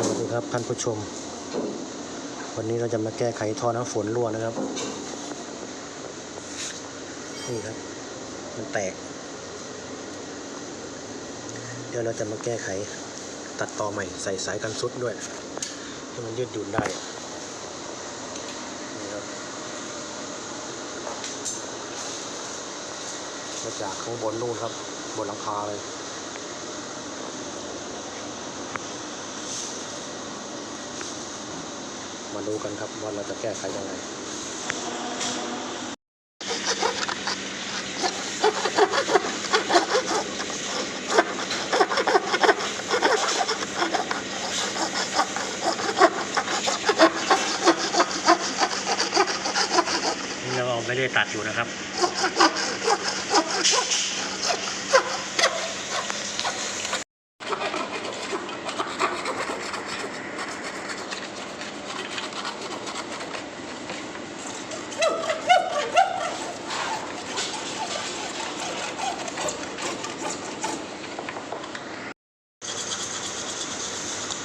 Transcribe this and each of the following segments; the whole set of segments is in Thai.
สวัสดีครับท่านผู้ชม วันนี้เราจะมาแก้ไขท่อน้ำฝนรั่วนะครับ นี่ครับ มันแตก เดี๋ยวเราจะมาแก้ไขตัดต่อใหม่ใส่สายกันซุดด้วยให้มันยืดหยุ่นได้นี่ครับมาจากข้างบนนู่นครับ บนหลังคาเลย มาดูกันครับว่าเราจะแก้ไขยังไงเราไม่ได้ตัดอยู่นะครับ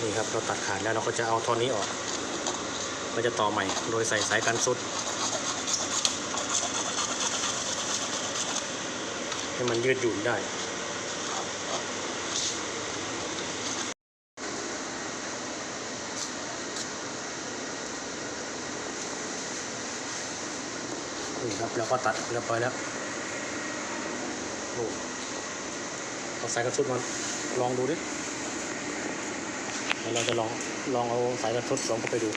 นี่ครับเราตัดขาดแล้วเราก็จะเอาท่อนนี้ออกเราจะต่อใหม่โดยใส่สายกันสุด ให้มันยืดหยุ่นได้นี่ครับเราก็ตัดเรียบร้อยแล้วโอ้เอาสายกระสุนมาลองดูดิ แล้วเราจะลองลองเอาสายกระสุนสวมเข้าไปดู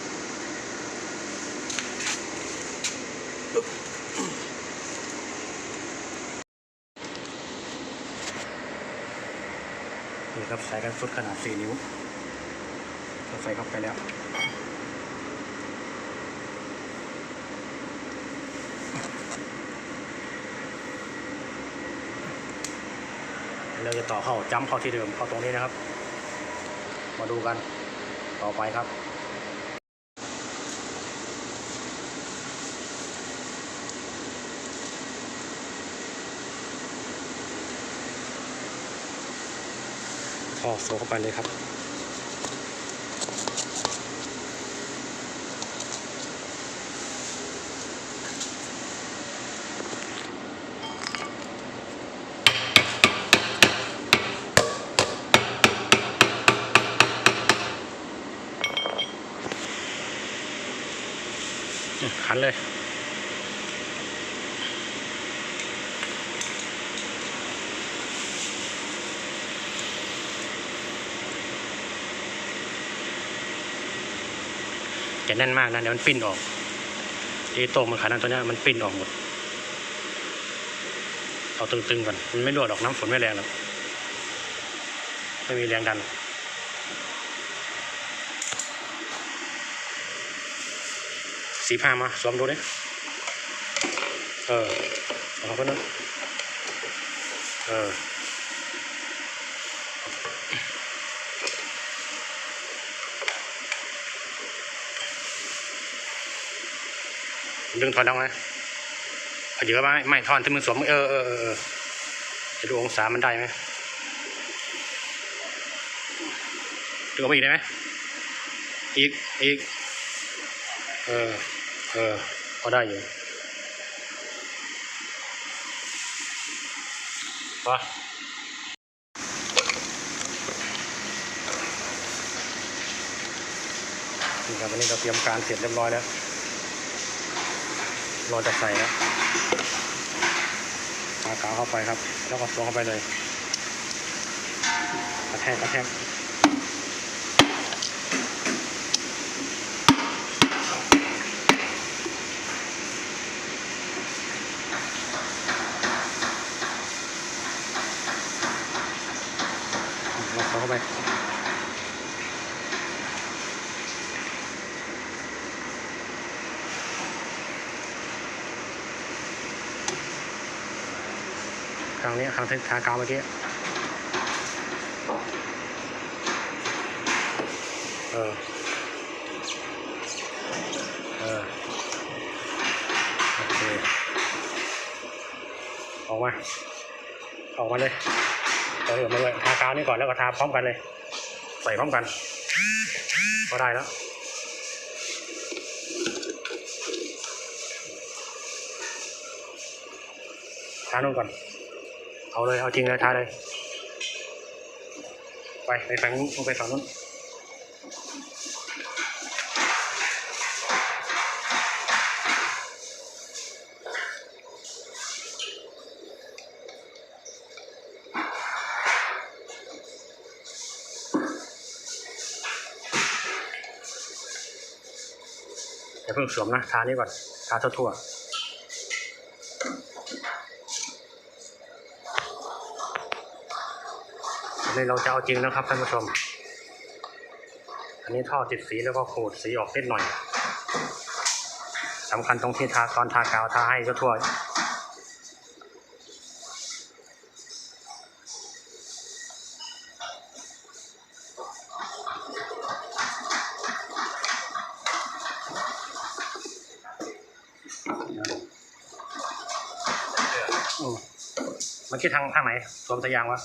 นี่ครับสายกระสุนขนาด 4 นิ้วเราใส่เข้าไปแล้ว เราจะต่อเข้าจ้ำเข้าที่เดิมเข้าตรงนี้นะครับ มาดูกันต่อไปครับ พอโซ่เข้าไปเลยครับ ขันเลย จะแน่นมากนะเดี๋ยวมันปิ้นออกที่โตมันขาดนั้นตัวนี้มันปิ้นออกหมด เอาตึงๆก่อน มันไม่รั่วหรอกน้ำฝนไม่แรงหรอกไม่มีแรงดัน สีผ้ามาสวมดูดิเออเอาเข้าไปนั่นเออดึงถอนออกไหมเอาเยอะไหมไม่ถอนที่มือสวมเออเออเออจะดูองศามันได้ไหมดึงออกมาอีกได้ไหมอีกอีกเออ เออพอได้อยู่ปะนี่ครับวันนี้เราเตรียมการเสร็จเรียบร้อยแล้ว รอจะใส่แล้วทากาวเข้าไปครับ แล้วก็สวมเข้าไปเลยกระแทกกระแทกาไปครั้งนี้ครั้งที่ทากาวเมื่อกี้ เออ เออ โอเค ออกมา ออกมาเลย เออมาด้วยทากาวนี่ก่อนแล้วก็ทาพร้อมกันเลย ใส่พร้อมกัน ก็ได้แล้วทานู่นก่อน เอาเลย เอาจริงเลยทาเลย ไปไปฝั่งนู้นไปฝั่งนู้น อย่า เพิ่งสวมนะทานี้ก่อนทาทั่วๆอันนี้เราจะเอาจริงนะครับท่านผู้ชม อันนี้ท่อติดสีแล้วก็ขูดสีออกนิดหน่อยสำคัญตรงที่ทาตอนทากาวทาให้ทั่วๆ อืมเมื่อกี้ทางทางไหนสวมสายางวะ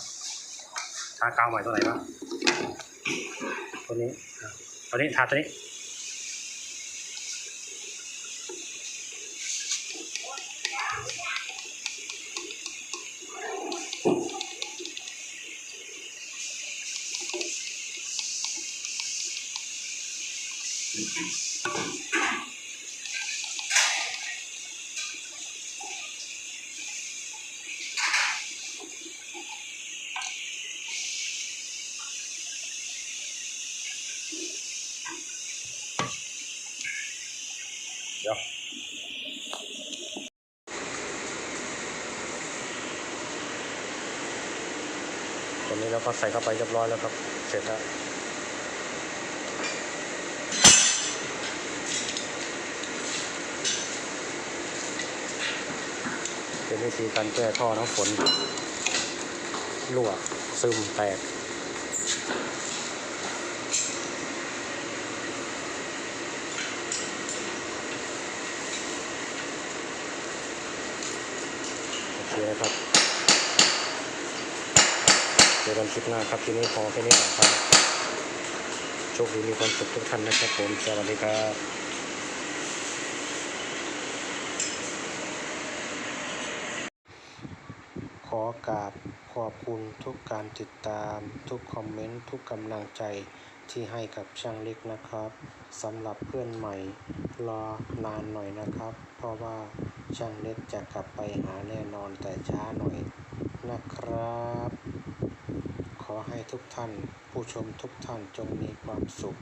ทากาวใหม่ตัวไหนวะตัวนี้ตัวนี้ทาตัวนี้ ตัวนี้เราก็ใส่เข้าไปเรียบร้อยแล้วครับ เสร็จแล้วเป็นวิธีการแก้ท่อน้ำฝนรั่วซึมแตกโอเคครับ อกันคลิปหน้าครับที่นี้พอแค่นี้ก่อนครับโชคดีมีความสุขทุกท่านนะครับผมสวัสดีครับขอกราบขอบคุณทุกการติดตาม ทุกคอมเมนต์ทุกกำลังใจที่ให้กับช่างเล็กนะครับสำหรับเพื่อนใหม่ รอนานหน่อยนะครับ เพราะว่าช่างเล็กจะกลับไปหาแน่นอนแต่ช้าหน่อยนะครับ อให้ทุกท่าน ผู้ชมทุกท่านจงมีความสุข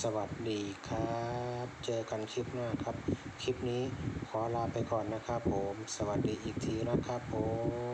สวัสดีครับ เจอกันคลิปหน้าครับ คลิปนี้ขอลาไปก่อนนะครับผม สวัสดีอีกทีนะครับผม